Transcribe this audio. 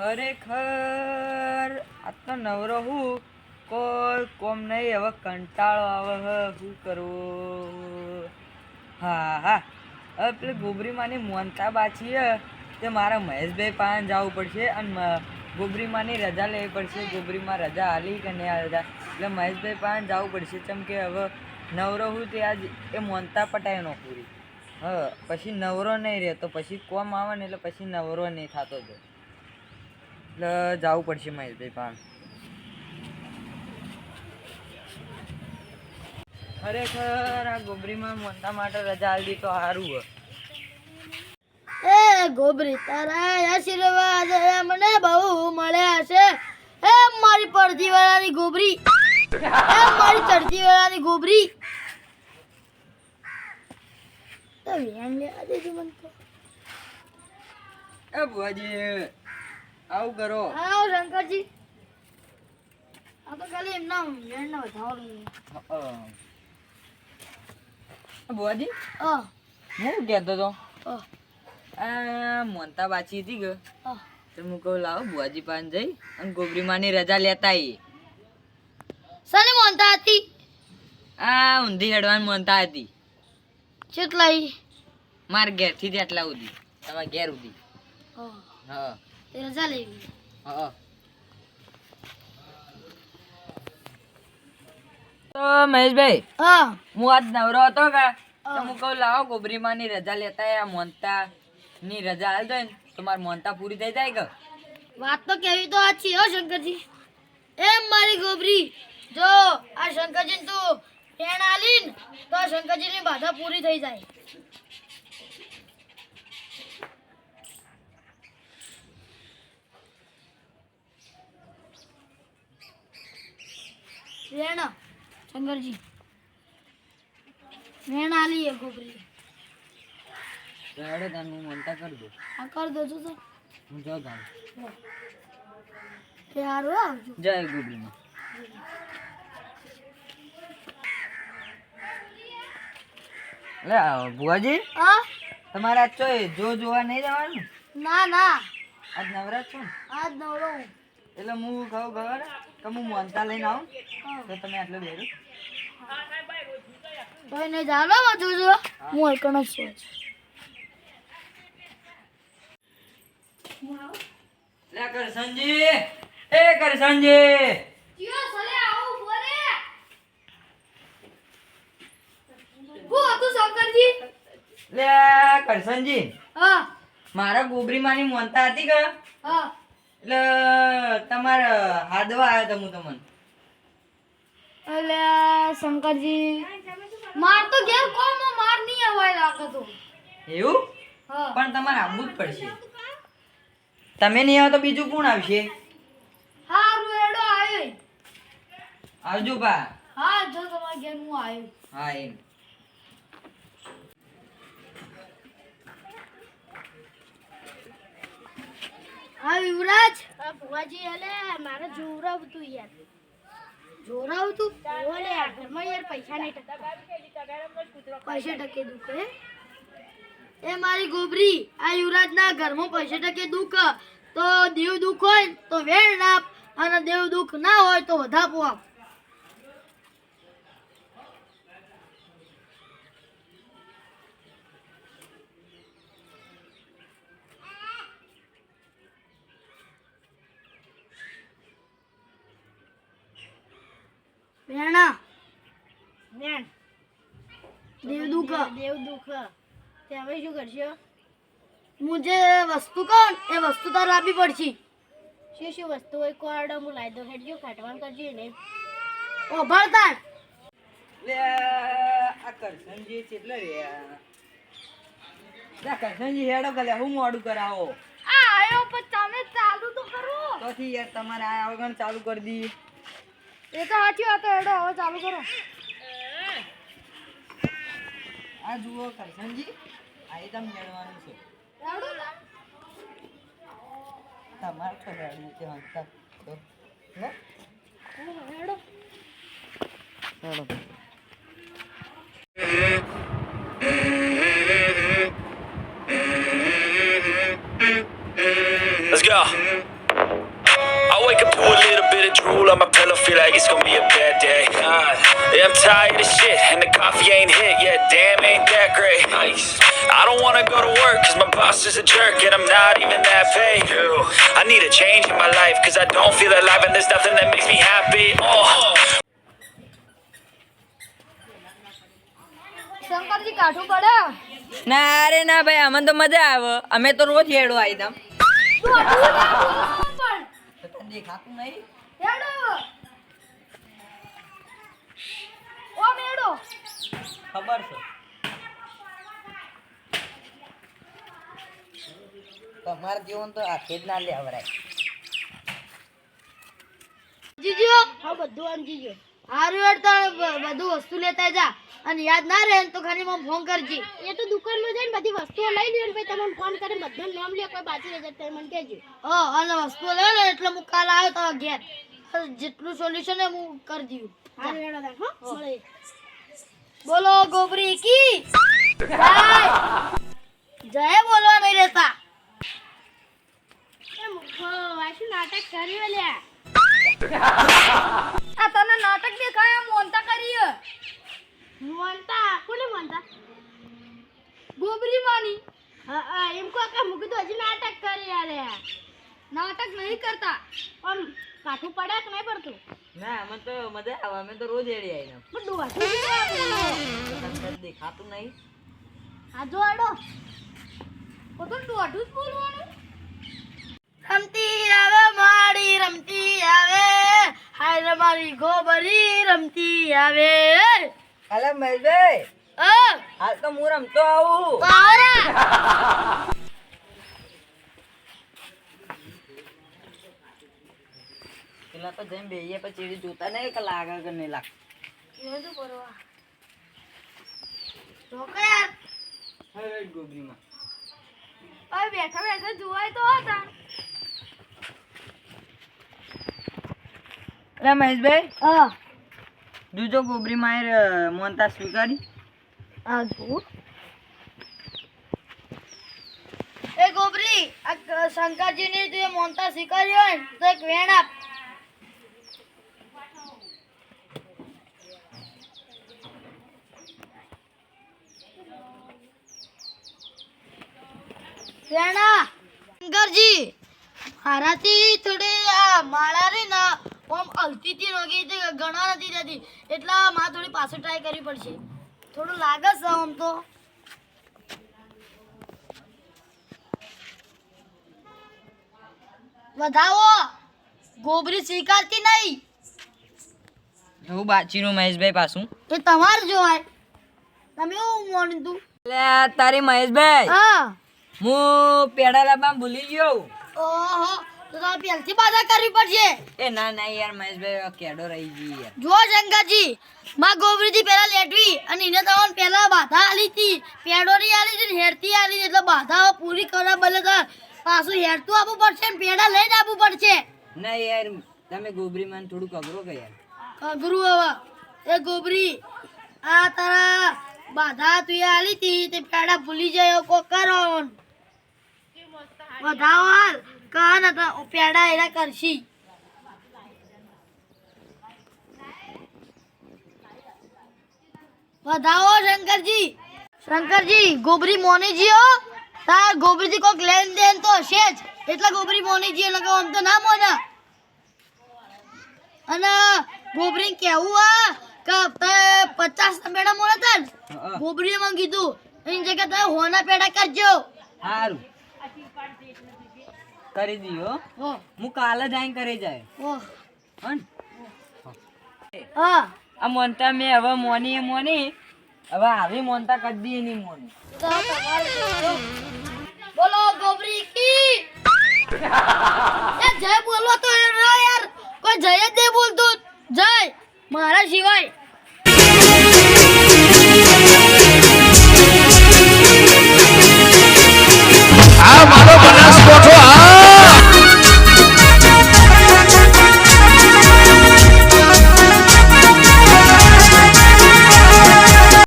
ખરેખર આ તો નવરો હું કોઈ કોમ નહીં, હવે કંટાળો આવે હ, શું કરવું? હા હા. હવે પેલી ગોબરીમાની મોનતા બાછી હે, તે મારા મહેશભાઈ પાસે જવું પડશે અને ગોબરીમાની રજા લેવી પડશે. ગોબરીમાં રજા આલી કે નહીં રજા? એટલે મહેશભાઈ પાસે જવું પડશે. ચમ કે હવે નવરો હું તે આજ એ મોનતા પટાય નો પૂરી હા, પછી નવરો નહીં રહેતો પછી કોમ આવે ને એટલે પછી નવરો નહીં થતો તો એટલે જવું પડશે મહેશભાઈ પણ ખરેખર આ ગોબરીમાં મોનતા માટે રજા આવી તો સારું એ ગોબરી તારા આશીર્વાદ મને બહુ મળ્યા છે. એ મારી પડતી વાળાની ગોબરી. એ મારી ચડતી વાળાની ગોબરી તો વેણ દેજો મને તો. એ બુઆજી આવું કરો. આવો શંકરજી. આ તો ખાલી એમના વેણ ના વધારવાનું અ, બુઆજી અ. હું કહેતો તો આ મોનતા બાચી હતી ગયો તો હું કહું લાવો બુઆજી પાન જઈ અને ગોબરીમાની રજા લેતા આવી સને મોનતા હતી? આ ઊંધી હેડવાન મોનતા હતી. કેટલાઈ માર ઘેરથી એટલા સુધી. તમારા ઘેર સુધી. હા. રજા લેવી હા તો મહેશભાઈ હા હું આજ નવરો હતો કે તો હું કહું લાવો ગોબરીમાની રજા લેતા આ મોનતા ની રજા હાલ ને તો મારી મોનતા પૂરી થઈ જાય કે? વાત તો કેવી તો આ છે હો શંકરજી. એમ મારી ગોબરી. જો આ શંકરજી તું ટેણ આલીન તો આ શંકરજીની બાધા પૂરી થઈ જાય. વેણ શંકરજી. રેણા આલી એ ગોબરી. રેડે તને હું મોનતા કરી દઉં આ કર દેજો તો હું જો તાણ કે હારો આવજો. જય ગોબરીમાં લે ભુવાજી હા? તમારા ચોય જો જોવા નહીં જવાનું? ના ના. આજ નવરાજ છો આજ નવરો. એટલે હું ખાવ ખબર? કે હું મોનતા લઈને આવું? તો તમે આટલું બેરું. તો એને જાણો માં જોજો. હું જ છું લે કરસનજી એ કરસનજી જીઓ સલે આવું બોલે હું હતું શંકરજી? લે કરસનજી હા. મારા ગોબરીમાની મોનતા હતી કે? હા. એટલે તમારે હાદવા આવ્યો તો હું તમને. એટલે શંકરજી. માર તો ઘેર કોમ માર નહીં લાગે તો. એવું? પણ તમારે આવવું જ પડશે. તમે નહીં આવો તો બીજું કોણ આવશે? હારું એડો આવ્યો આવજો બા. હા જો તમારા ઘેર હું આવ્યો હા એમ. હા, યુવરાજ. ભુવાજી એટલે મારે જોરાવ તું યાર. જોરાવ તું? ઓલે આ ઘરમાં યાર પૈસા નહીં ટકતા પૈસા ટકે દુખે એ મારી ગોબરી, આ યુવરાજના ઘરમાં પૈસા ટકે દુખ. તો દેવ દુખ હોય તો વેણ નાપ અને દેવ દુખ ના હોય તો વધાપો આપ. વેણા. વેણ. દેવ દુખ દેવ દુખ તે હવે શું કરશો? હું જે વસ્તુ કહું એ વસ્તુ તારે આપવી પડશે. શું શું વસ્તુ હોય? કોડ હું લાવી દઉં હેડજો કાઢવાનું કરજો ને ઓ ભરતા લે આ કરસનજી કેટલે રે? લે કરસનજી હેડો કલે હું મોડું કરાવો. આ આયો પણ તમે ચાલુ તો કરો. તોથી યાર તમારે આ વગર ચાલુ કરી દી. એ તો સાચી વાત હેડો હવે ચાલુ કરો. આ જુઓ કરસનજી આ તમે મેળવાનું છે. તમારે તો રેડવું છે હંતા તો લે. હેડો. હેડો. Let's go. to drool on my feel like it's gonna be a bad day. Uh, yeah, I'm tired of shit, and the coffee ain't hit yet. Damn, ain't that great. Nice. I don't wanna go to work, cause my boss is a jerk, and I'm not even that paid. Ew. I need a change in my life, cause I don't feel alive, and there's nothing that makes me happy. Oh. Shankarji કાઠું પડે ના રે ના ભાઈ અમને તો મજા આવે અમે તો રોજ હેડો આવી દમ તું આટલું ના બોલવાનું પણ દેખાતું નહીં હેડો તમારે જીવન તો આખે જ ના લેવરાય. જીજો હા બધું આમ જીજો હારું હેડ તો બધું વસ્તુ લેતા જા. અને યાદ ના રહે તો ખાલી મને ફોન કરજે. એ તો દુકાનમાં જઈને બધી વસ્તુઓ લઈ લ્યો ને પછી તમને ફોન કરે બધાનું નામ લે કોઈ બાકી રહી જાય મને કહેજો. હા અને વસ્તુ લે ને એટલે હું કાલ આવ્યો તો ઘેર. જેટલું સોલ્યુશન હું કરી દઉં. હારું હેડો હા બોલો ગોબરી કી જય જય બોલવા નહીં રહેતા એ મૂર્ખો, આ શું નાટક કર્યું લ્યા આ તને નાટક દેખાય મોનતા કરી મોનતા? કોને મોનતા? ગોબરી માની હા એમ કહો કે મૂકી તો હજી નાટક કરી યાર નાટક નહીં કરતા. આમ કાઠું પડે કે નહીં પડતું? ના અમે તો મજા આવે. અમે તો રોજ એડી આવી પણ દોઢું દેખાતું નહીં. આ જોડો પોતું દોઢું જ બોલવાનું. રમતી આવે માડી રમતી આવે. હાય મારી ગોબરી રમતી આવે. અલે મહેશભાઈ. હાલ તો હું રમતો આવું. પેલા તો જેમ બેહીએ પછી જોતા નહીં કે લાગે કે નહીં લાગે. શું કરવા. ગોબરીમાં બેઠા બેઠા જોવાય તો હતા. અરે મહેશભાઈ હા. જોજો ગોબરી માયર મોનતા સ્વીકારી? આ જો એ ગોબરી આ શંકરજીની તું મોનતા સ્વીકારી હોય તો એક વેણ આપ. વેણા. શંકરજી મારાથી થોડી આ માળા રે ના હતી નોકી તે ગણવા નથી જતી. એટલા મારે થોડી પાછું ટ્રાય કરવી પડશે. થોડું લાગે છે આમ તો. વધાવો. ગોબરી સ્વીકારતી નહીં. એવું બાચીનું મહેશભાઈ પાછું. એ તમારે જોવાય તમે એવું મોડું તું? એટલે તારી મહેશભાઈ. હા. હું પેડા લાવવા ભૂલી ગયો. ઓહો. તો તમારે પહેલથી બાધા કરવી પડશે. એ ના ના યાર મહેશભાઈ કેડો રહી ગઈ યાર. જો શંકરજી માં ગોબરીજી પહેલા લેટવી અને એને તમને પહેલા બાધા આલી હતી. પેડોની આલી હતી ને હેરતી આલી એટલે બાધા પૂરી કરવા બદલે તાર પાછું હેરતું આપવું પડશે ને પેડા લઈને આપવું પડશે. ના યાર તમે ગોબરી માં થોડું કગરો કે યાર. કગરું હવે. એ ગોબરી આ તારા બાધા તું એ આલી હતી તે પેડા ભૂલી જાય કોકરો કોક કરો. વધાવો હાલ. કહા હતા પેડા એના કરશી. વધાવો શંકરજી શંકરજી ગોબરી મોનીજીઓ તાર ગોબરીજી કોઈક લેન દેન તો હશે જ. એટલે ગોબરી મોનીજી એટલે કહું આમ તો ના મોના. અને ગોબરી કેવું આ કે પચાસ પેડા મોડા હતા ગોબરીએ મને કીધું એની જગ્યાએ તમે હોના પેડા કરજો. સારું કરી દીયો હું. કાલે જઈને કરી જાય. હન આ મોનતા મેં હવે મોની મોની. હવે આવી મોનતા કરી દી એની મોની બોલો. ગોબરી કી. જય બોલો તો યાર. કોઈ જય જ નહીં બોલતું. જય. મારા સિવાય. આ મારો